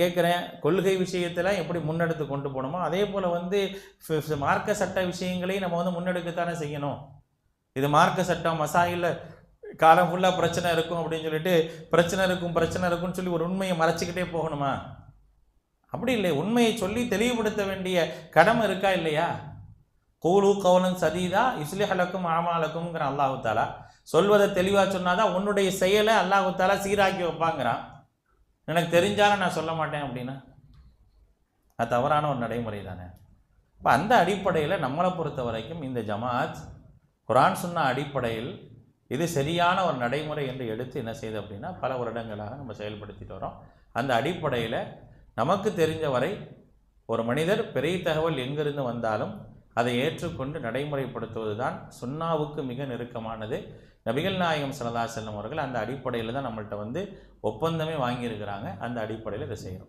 கேட்குறேன் கொள்கை விஷயத்தில் எப்படி முன்னெடுத்து கொண்டு போகணுமோ அதே போல் வந்து மார்க்க சட்ட விஷயங்களையும் நம்ம வந்து முன்னெடுக்கத்தானே செய்யணும். இது மார்க்க சட்டம் மசாயில் காலம் ஃபுல்லாக பிரச்சனை இருக்கும் அப்படின்னு சொல்லிட்டு பிரச்சனை இருக்கும் பிரச்சனை இருக்கும்னு சொல்லி ஒரு உண்மையை மறைச்சிக்கிட்டே போகணுமா? அப்படி இல்லை. உண்மையை சொல்லி தெளிவுபடுத்த வேண்டிய கடமை இருக்கா இல்லையா? கூலு கவுலன் சதீதா இஸ்லிஹலக்கும் ஆமாலக்கும்ங்கிற அல்லாஹு தாலா சொல்வதை தெளிவாக சொன்னாதான் உன்னுடைய செயலை அல்லாஹு தாலா சீராக்கி வைப்பாங்கிறான். எனக்கு தெரிஞ்சாலும் நான் சொல்ல மாட்டேன் அப்படின்னா அது தவறான ஒரு நடைமுறை தானே. இப்போ அந்த அடிப்படையில் நம்மளை பொறுத்த வரைக்கும் இந்த ஜமாத் குரான் சொன்ன அடிப்படையில் இது சரியான ஒரு நடைமுறை என்று எடுத்து என்ன செய்யுது அப்படின்னா பல வருடங்களாக நம்ம செயல்படுத்திட்டு வரோம் அந்த அடிப்படையில் நமக்கு தெரிஞ்ச வரை ஒரு மனிதர் பெரிய தகவல் எங்கிருந்து வந்தாலும் அதை ஏற்றுக்கொண்டு நடைமுறைப்படுத்துவது தான் சுன்னாவுக்கு மிக நெருக்கமானது. நபிகள் நாயகம் சல்லா செல்லம் அவர்கள் அந்த அடிப்படையில் தான் நம்மள்கிட்ட வந்து ஒப்பந்தமே வாங்கியிருக்கிறாங்க. அந்த அடிப்படையில் இதை செய்கிறோம்